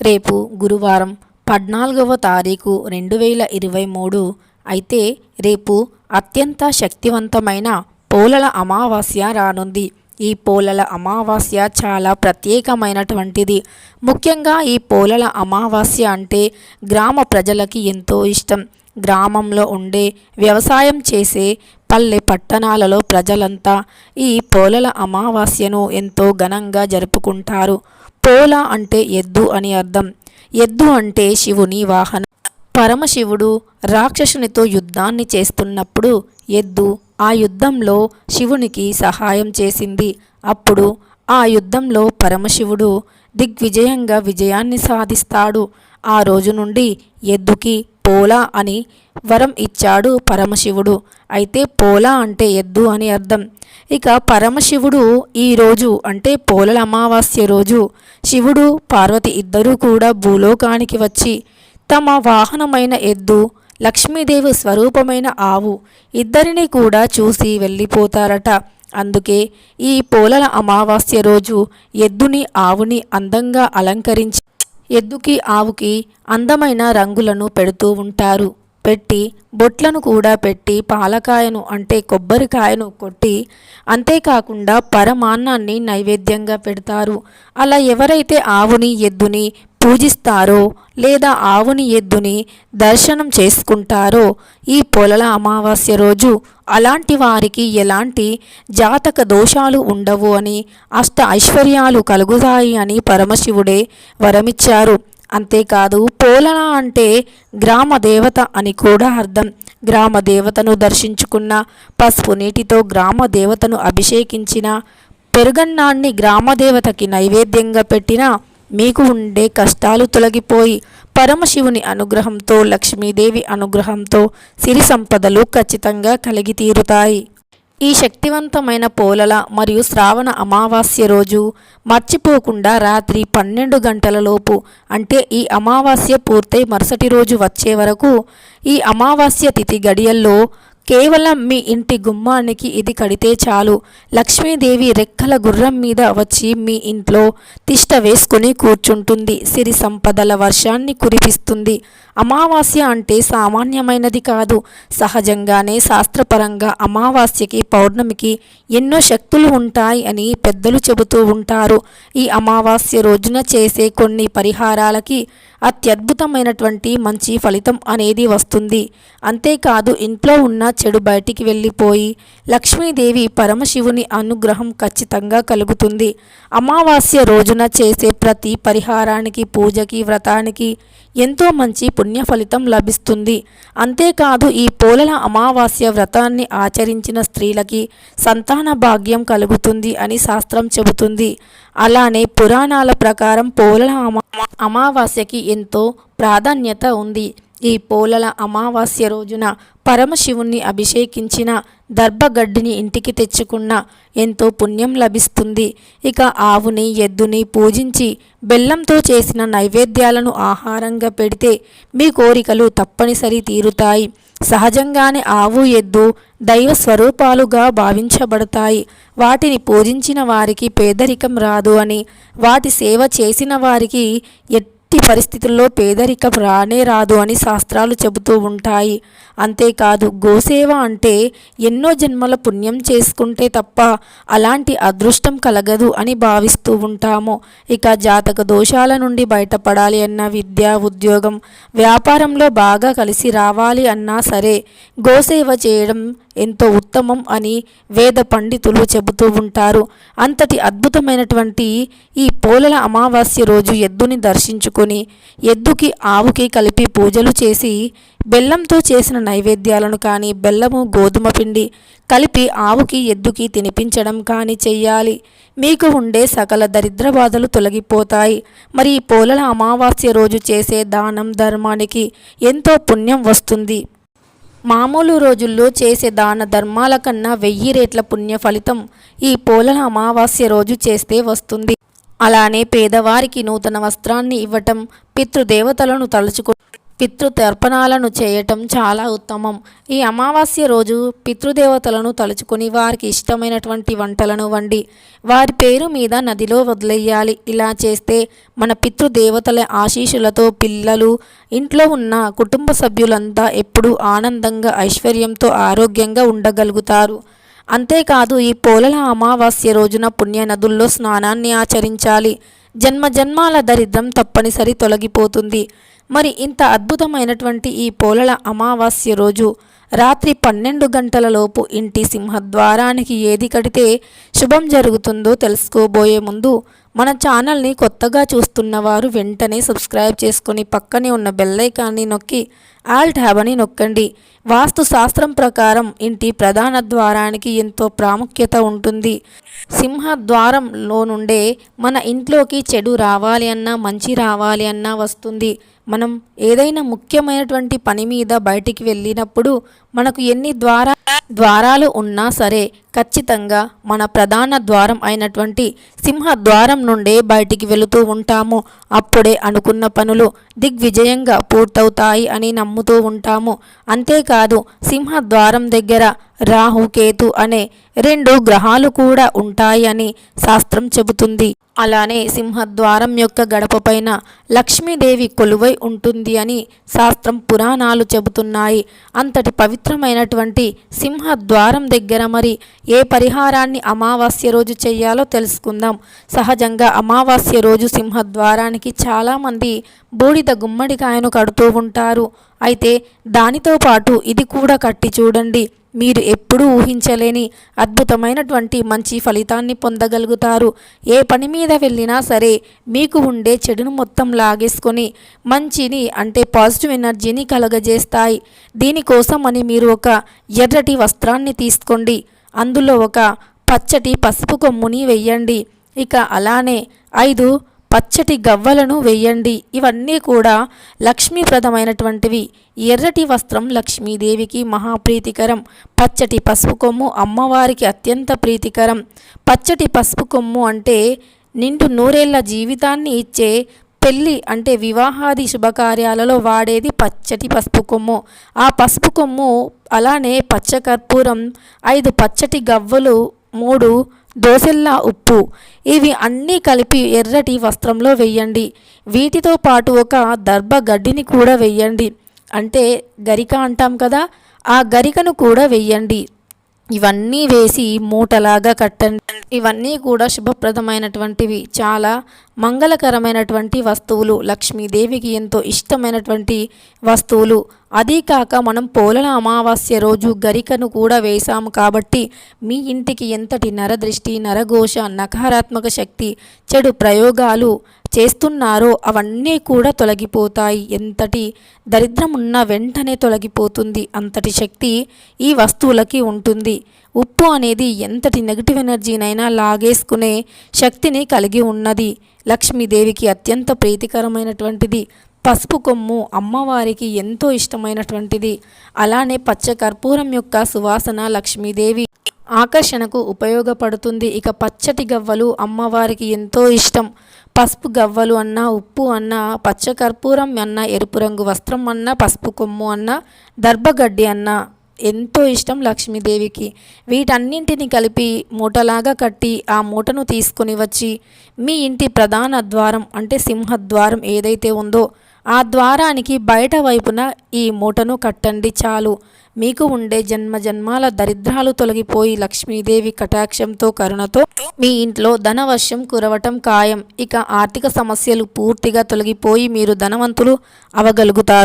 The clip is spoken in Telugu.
రేపు గురువారం పద్నాలుగవ తారీఖు రెండు వేల ఇరవై మూడు. అయితే రేపు అత్యంత శక్తివంతమైన పోలల అమావాస్య రానుంది. ఈ పోలల అమావాస్య చాలా ప్రత్యేకమైనటువంటిది. ముఖ్యంగా ఈ పోలల అమావాస్య అంటే గ్రామ ప్రజలకి ఎంతో ఇష్టం. గ్రామంలో ఉండే వ్యవసాయం చేసే పల్లె పట్టణాలలో ప్రజలంతా ఈ పోలల అమావాస్యను ఎంతో ఘనంగా జరుపుకుంటారు. పోల అంటే ఎద్దు అని అర్థం. ఎద్దు అంటే శివుని వాహనం. పరమశివుడు రాక్షసునితో యుద్ధాన్ని చేస్తున్నప్పుడు ఎద్దు ఆ యుద్ధంలో శివునికి సహాయం చేసింది. అప్పుడు ఆ యుద్ధంలో పరమశివుడు దిగ్విజయంగా విజయాన్ని సాధిస్తాడు. ఆ రోజు నుండి ఎద్దుకి పోలా అని వరం ఇచ్చాడు పరమశివుడు. అయితే పోలా అంటే ఎద్దు అని అర్థం. ఇక పరమశివుడు ఈ రోజు అంటే పోలల అమావాస్య రోజు. శివుడు పార్వతి ఇద్దరూ కూడా భూలోకానికి వచ్చి తమ వాహనమైన ఎద్దు లక్ష్మీదేవి స్వరూపమైన ఆవు ఇద్దరిని కూడా చూసి వెళ్ళిపోతారట. అందుకే ఈ పోలల అమావాస్య రోజు ఎద్దుని ఆవుని అందంగా అలంకరించి ఎద్దుకి ఆవుకి అందమైన రంగులను పెడుతూ ఉంటారు. పెట్టి బొట్లను కూడా పెట్టి పాలకాయను అంటే కొబ్బరికాయను కొట్టి అంతేకాకుండా పరమాన్నాన్ని నైవేద్యంగా పెడతారు. అలా ఎవరైతే ఆవుని ఎద్దుని పూజిస్తారో లేదా ఆవుని ఎద్దుని దర్శనం చేసుకుంటారో ఈ పొలల అమావాస్య రోజు అలాంటి వారికి ఎలాంటి జాతక దోషాలు ఉండవు అని అష్ట ఐశ్వర్యాలు కలుగుతాయి అని పరమశివుడే వరమిచ్చారు. అంతేకాదు పోలన అంటే గ్రామ దేవత అని కూడా అర్థం. గ్రామ దేవతను దర్శించుకున్న పసుపు నీటితో గ్రామ దేవతను అభిషేకించిన పెరుగన్నాన్ని గ్రామదేవతకి నైవేద్యంగా పెట్టిన మీకు ఉండే కష్టాలు తొలగిపోయి పరమశివుని అనుగ్రహంతో లక్ష్మీదేవి అనుగ్రహంతో సిరి సంపదలు ఖచ్చితంగా కలిగి తీరుతాయి. ఈ శక్తివంతమైన పోలల మరియు శ్రావణ అమావాస్య రోజు మర్చిపోకుండా రాత్రి పన్నెండు గంటలలోపు అంటే ఈ అమావాస్య పూర్తయి మరుసటి రోజు వచ్చే వరకు ఈ అమావాస్య తిథి గడియల్లో కేవలం మీ ఇంటి గుమ్మానికి ఇది కడితే చాలు. లక్ష్మీదేవి రెక్కల గుర్రం మీద వచ్చి మీ ఇంట్లో తిష్ట వేసుకుని కూర్చుంటుంది. సిరి సంపదల వర్షాన్ని కురిపిస్తుంది. అమావాస్య అంటే సామాన్యమైనది కాదు. సహజంగానే శాస్త్రపరంగా అమావాస్యకి పౌర్ణమికి ఎన్నో శక్తులు ఉంటాయి అని పెద్దలు చెబుతూ ఉంటారు. ఈ అమావాస్య రోజున చేసే కొన్ని పరిహారాలకి అత్యద్భుతమైనటువంటి మంచి ఫలితం అనేది వస్తుంది. అంతేకాదు ఇంట్లో ఉన్న చెడు బయటికి వెళ్ళిపోయి లక్ష్మీదేవి పరమశివుని అనుగ్రహం ఖచ్చితంగా కలుగుతుంది. అమావాస్య రోజున చేసే ప్రతి పరిహారానికి పూజకి వ్రతానికి ఎంతో మంచి పుణ్య ఫలితం లభిస్తుంది. అంతేకాదు ఈ పోలల అమావాస్య వ్రతాన్ని ఆచరించిన స్త్రీలకి సంతాన భాగ్యం కలుగుతుంది అని శాస్త్రం చెబుతుంది. అలానే పురాణాల ప్రకారం పోలల అమా అమావాస్యకి ఎంతో ప్రాధాన్యత ఉంది. ఈ పోలల అమావాస్య రోజున పరమశివుణ్ణి అభిషేకించిన దర్భగడ్డిని ఇంటికి తెచ్చుకున్న ఎంతో పుణ్యం లభిస్తుంది. ఇక ఆవుని ఎద్దుని పూజించి బెల్లంతో చేసిన నైవేద్యాలను ఆహారంగా పెడితే మీ కోరికలు తప్పనిసరి తీరుతాయి. సహజంగానే ఆవు ఎద్దు దైవ స్వరూపాలుగా భావించబడతాయి. వాటిని పూజించిన వారికి పేదరికం రాదు అని వాటి సేవ చేసిన వారికి ఎట్టి పరిస్థితుల్లో పేదరికం రానే రాదు అని శాస్త్రాలు చెబుతూ ఉంటాయి. అంతేకాదు గోసేవ అంటే ఎన్నో జన్మల పుణ్యం చేసుకుంటే తప్ప అలాంటి అదృష్టం కలగదు అని భావిస్తూ ఉంటాము. ఇక జాతక దోషాల నుండి బయటపడాలి అన్న విద్య ఉద్యోగం వ్యాపారంలో బాగా కలిసి రావాలి అన్నా సరే గోసేవ చేయడం ఎంతో ఉత్తమం అని వేద పండితులు చెబుతూ ఉంటారు. అంతటి అద్భుతమైనటువంటి ఈ పోలల అమావాస్య రోజు ఎద్దుని దర్శించుకొని ఎద్దుకి ఆవుకి కలిపి పూజలు చేసి బెల్లంతో చేసిన నైవేద్యాలను కానీ బెల్లము గోధుమ పిండి కలిపి ఆవుకి ఎద్దుకి తినిపించడం కానీ చెయ్యాలి. మీకు ఉండే సకల దరిద్ర బాధలు తొలగిపోతాయి. మరి ఈ పోలల అమావాస్య రోజు చేసే దానం ధర్మానికి ఎంతో పుణ్యం వస్తుంది. మామూలు రోజుల్లో చేసే దాన ధర్మాల కన్నా వెయ్యి రేట్ల పుణ్య ఫలితం ఈ పోలన అమావాస్య రోజు చేస్తే వస్తుంది. అలానే పేదవారికి నూతన వస్త్రాన్ని ఇవ్వటం పితృదేవతలను తలుచుకో పితృతర్పణాలను చేయటం చాలా ఉత్తమం. ఈ అమావాస్య రోజు పితృదేవతలను తలుచుకొని వారికి ఇష్టమైనటువంటి వంటలను వండి వారి పేరు మీద నదిలో వదిలేయాలి. ఇలా చేస్తే మన పితృదేవతల ఆశీస్సులతో పిల్లలు ఇంట్లో ఉన్న కుటుంబ సభ్యులంతా ఎప్పుడూ ఆనందంగా ఐశ్వర్యంతో ఆరోగ్యంగా ఉండగలుగుతారు. అంతేకాదు ఈ పోలల అమావాస్య రోజున పుణ్య నదుల్లో స్నానాన్ని ఆచరించాలి. జన్మ జన్మాల దరిద్రం తప్పనిసరి తొలగిపోతుంది. మరి ఇంత అద్భుతమైనటువంటి ఈ పోలల అమావాస్య రోజు రాత్రి పన్నెండు గంటల లోపు ఇంటి సింహద్వారానికి ఏది కడితే శుభం జరుగుతుందో తెలుసుకోబోయే ముందు మన ఛానల్ని కొత్తగా చూస్తున్న వారు వెంటనే సబ్స్క్రైబ్ చేసుకుని పక్కనే ఉన్న బెల్లైకాన్ని నొక్కి ఆల్ ట్యాబని నొక్కండి. వాస్తు శాస్త్రం ప్రకారం ఇంటి ప్రధాన ద్వారానికి ఎంతో ప్రాముఖ్యత ఉంటుంది. సింహద్వారంలో నుండే మన ఇంట్లోకి చెడు రావాలి అన్నా మంచి రావాలి అన్నా వస్తుంది. మనం ఏదైనా ముఖ్యమైనటువంటి పని మీద బయటికి వెళ్ళినప్పుడు మనకు ఎన్ని ద్వారా ద్వారాలు ఉన్నా సరే ఖచ్చితంగా మన ప్రధాన ద్వారం అయినటువంటి సింహ ద్వారం నుండే బయటికి వెళుతూ ఉంటాము. అప్పుడే అనుకున్న పనులు దిగ్విజయంగా పూర్తవుతాయి అని నమ్ముతూ ఉంటాము. అంతేకాదు సింహ ద్వారం దగ్గర రాహు కేతు అనే రెండు గ్రహాలు కూడా ఉంటాయి అని శాస్త్రం చెబుతుంది. అలానే సింహద్వారం యొక్క గడపపైన లక్ష్మీదేవి కొలువై ఉంటుంది అని శాస్త్రం పురాణాలు చెబుతున్నాయి. అంతటి పవిత్రమైనటువంటి సింహద్వారం దగ్గర మరి ఏ పరిహారాన్ని అమావాస్య రోజు చేయాలో తెలుసుకుందాం. సహజంగా అమావాస్య రోజు సింహద్వారానికి చాలామంది బూడిద గుమ్మడికాయను కడుతూ ఉంటారు. అయితే దానితో పాటు ఇది కూడా కట్టి చూడండి. మీరు ఎప్పుడూ ఊహించలేని అద్భుతమైనటువంటి మంచి ఫలితాన్ని పొందగలుగుతారు. ఏ పని మీద వెళ్ళినా సరే మీకు ఉండే చెడును మొత్తం లాగేసుకొని మంచిని అంటే పాజిటివ్ ఎనర్జీని కలగజేస్తాయి. దీనికోసం అని మీరు ఒక ఎర్రటి వస్త్రాన్ని తీసుకోండి. అందులో ఒక పచ్చటి పసుపు కొమ్ముని వెయ్యండి. ఇక అలానే ఐదు పచ్చటి గవ్వలను వెయ్యండి. ఇవన్నీ కూడా లక్ష్మీప్రదమైనటువంటివి. ఎర్రటి వస్త్రం లక్ష్మీదేవికి మహాప్రీతికరం. పచ్చటి పసుపు కొమ్ము అమ్మవారికి అత్యంత ప్రీతికరం. పచ్చటి పసుపు కొమ్ము అంటే నిండు నూరేళ్ళ జీవితాన్ని ఇచ్చే పెళ్ళి అంటే వివాహాది శుభకార్యాలలో వాడేది పచ్చటి పసుపు కొమ్ము. ఆ పసుపు కొమ్ము అలానే పచ్చకర్పూరం ఐదు పచ్చటి గవ్వలు మూడు దోసెల్లా ఉప్పు. ఇవి అన్నీ కలిపి ఎర్రటి వస్త్రంలో వెయ్యండి వీటితో పాటు ఒక దర్భ గడ్డిని కూడా వెయ్యండి అంటే గరిక అంటాం కదా ఆ గరికను కూడా వెయ్యండి ఇవన్నీ వేసి మూటలాగా కట్టండి. ఇవన్నీ కూడా శుభప్రదమైనటువంటివి. చాలా మంగళకరమైనటువంటి వస్తువులు లక్ష్మీదేవికి ఎంతో ఇష్టమైనటువంటి వస్తువులు. అదీ కాక మనం పోలల అమావాస్య రోజు గరికను కూడా వేశాము కాబట్టి మీ ఇంటికి ఎంతటి నరదృష్టి నరఘోష నకారాత్మక శక్తి చెడు ప్రయోగాలు చేస్తున్నారో అవన్నీ కూడా తొలగిపోతాయి. ఎంతటి దరిద్రం ఉన్న వెంటనే తొలగిపోతుంది. అంతటి శక్తి ఈ వస్తువులకి ఉంటుంది. ఉప్పు అనేది ఎంతటి నెగిటివ్ ఎనర్జీనైనా లాగేసుకునే శక్తిని కలిగి ఉన్నది. లక్ష్మీదేవికి అత్యంత ప్రీతికరమైనటువంటిది పసుపు కొమ్ము అమ్మవారికి ఎంతో ఇష్టమైనటువంటిది. అలానే పచ్చ కర్పూరం యొక్క సువాసన లక్ష్మీదేవి ఆకర్షణకు ఉపయోగపడుతుంది. ఇక పచ్చటి గవ్వలు అమ్మవారికి ఎంతో ఇష్టం. పసుపు గవ్వలు అన్న ఉప్పు అన్న పచ్చకర్పూరం అన్న ఎరుపు రంగు వస్త్రం అన్న పసుపు కొమ్ము అన్న దర్భగడ్డి అన్న ఎంతో ఇష్టం లక్ష్మీదేవికి. వీటన్నింటిని కలిపి మూటలాగా కట్టి ఆ మూటను తీసుకొని వచ్చి మీ ఇంటి ప్రధాన ద్వారం అంటే సింహద్వారం ఏదైతే ఉందో ఆ ద్వారానికి బయట వైపున ఈ మూటను కట్టండి చాలు. మీకు ఉండే జన్మ జన్మాల దరిద్రాలు తొలగిపోయి లక్ష్మీదేవి కటాక్షంతో కరుణతో మీ ఇంట్లో ధనవర్షం కురవటం ఖాయం. ఇక ఆర్థిక సమస్యలు పూర్తిగా తొలగిపోయి మీరు ధనవంతులు అవగలుగుతారు.